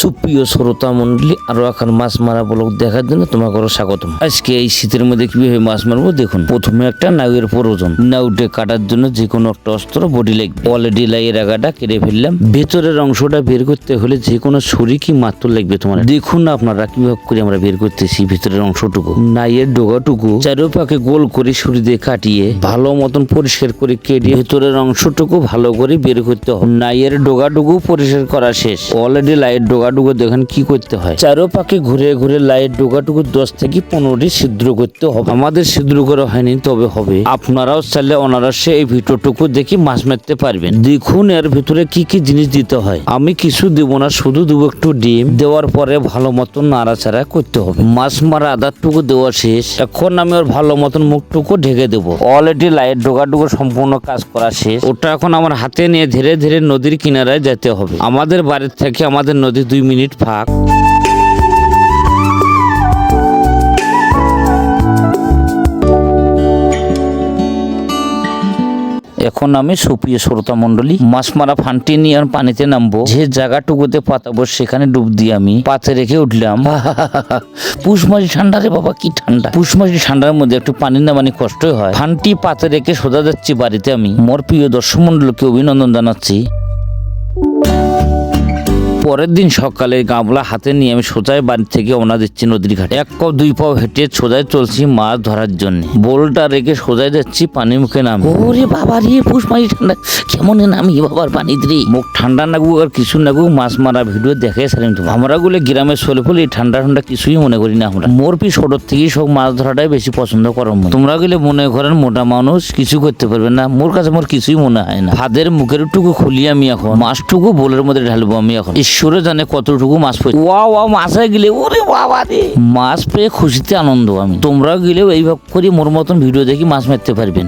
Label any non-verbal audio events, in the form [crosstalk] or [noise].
সুপ্রিয় শ্রোতা মন্ডলী আরও এখন মাছ মারা ব্লগ দেখার জন্য তোমাকে স্বাগতম। আজকে এই শীতের মধ্যে কীভাবে মাছ মারবো দেখুন। প্রথমে একটা নাউয়ের প্রয়োজন। নাউটে কাটার জন্য যে কোনো একটা অস্ত্র বডি লাগবে অলরেডি লাইয়ের আগাটা কেটে ফেললাম। ভেতরের অংশটা বের করতে হলে যে কোনো ছুরি কি মাত্র লাগবে তোমার? দেখুন আপনারা কীভাবে করে আমরা বের করতেছি ভিতরের অংশটুকু। নাইয়ের ডোগাটুকু চারোপাকে গোল করে ছুরি দিয়ে কাটিয়ে ভালো মতন পরিষ্কার করে কেটে ভেতরের অংশটুকু ভালো করে বের করতে হবে। নাইয়ের ডোগাটুকু পরিষ্কার করা শেষ। অলরেডি লাইট ডোগাটুকু দেখেন কি করতে হয়। চারোপাকে ঘুরে ঘুরে লাইট ডোগাটুকু দশ থেকে পনেরোটি ছিদ্র করতে হবে। আমাদের ছিদ্র করা হয়নি তবে হবে। আপনারাও চাইলে অনারসে এই ভিডিওটুকু দেখি মাছ মারতে পারবেন। দেখুন এর ভিতরে কি কি জিনিস দিতে হয়। আমি কিছু দেবো না শুধু দেবো একটু ডিম। দেওয়ার পরে ভালো মতন নাড়াচাড়া করতে হবে। মাছ মারা আদারটুকু দেওয়া শেষ। এখন আমি ওর ভালো মতন মুখটুকু ঢেকে দেবো। অলরেডি লাইট ডোগাটুকু সম্পূর্ণ কাজ করা শেষ। ওটা এখন আমার হাতে নিয়ে ধীরে ধীরে নদীর কিনারায় যেতে হবে। আমাদের বাড়ির থেকে আমাদের নদী দুই মিনিট ফাঁক। এখন আমি সুপ্রিয় শ্রোতা মন্ডলী মাছ মারা ফান্টি নিয়ে আমি পানিতে নামবো। যে জায়গাটুকুতে পাতাবো সেখানে ডুব দিয়ে আমি পাতে রেখে উঠলাম। [laughs] পুষ মাসি ঠান্ডা রে বাবা, কি ঠান্ডা। পুষ মাসি ঠান্ডার মধ্যে একটু পানি নামানি কষ্টই হয়। ফান্টি পাতে রেখে সোজা যাচ্ছি বাড়িতে আমি। মোর প্রিয় দর্শক মন্ডলকে অভিনন্দন জানাচ্ছি। পরের দিন সকালে গামলা হাতে নিয়ে আমি সোজাই বাড়ি থেকে ওনা দিচ্ছি নদীর ঘাটে। এক পাও দুই পাও হেঁটে সোজাই চলছি মাছ ধরার জন্য। বোলটা রেখে সোজাই যাচ্ছি পানি মুখে নাম। ওরে বাবা রে পুষ মারি ঠান্ডা। কেমন নামি বাবার পানি রে? মুখ ঠান্ডা নাগুক আর কিছু নাগুক মাছ মারা ভিডিও দেখে সারিম তো আমরা গুলো গ্রামে চলে ফলে এই ঠান্ডা ঠান্ডা কিছুই মনে করি না আমরা। মোর পি ছোটোর থেকেই সব মাছ ধরাটাই বেশি পছন্দ করো। তোমরা গেলে মনে করেন মোটা মানুষ কিছু করতে পারবে না। মোর কাছে মোর কিছুই মনে হয় না। ভাদের মুখের টুকু খুলি আমি এখন। মাছটুকু বোলের মধ্যে ঢালবো আমি এখন। ঈশ্বরে জানে কতটুকু মাছ পেয়ে ওয়া ওয়া মাছে গেলে। ওরে বাবা রে। মাছ পেয়ে খুশিতে আনন্দ আমি। তোমরা গেলেও এইভাবে করে মোর মতন ভিডিও দেখি মাছ মারতে পারবেন।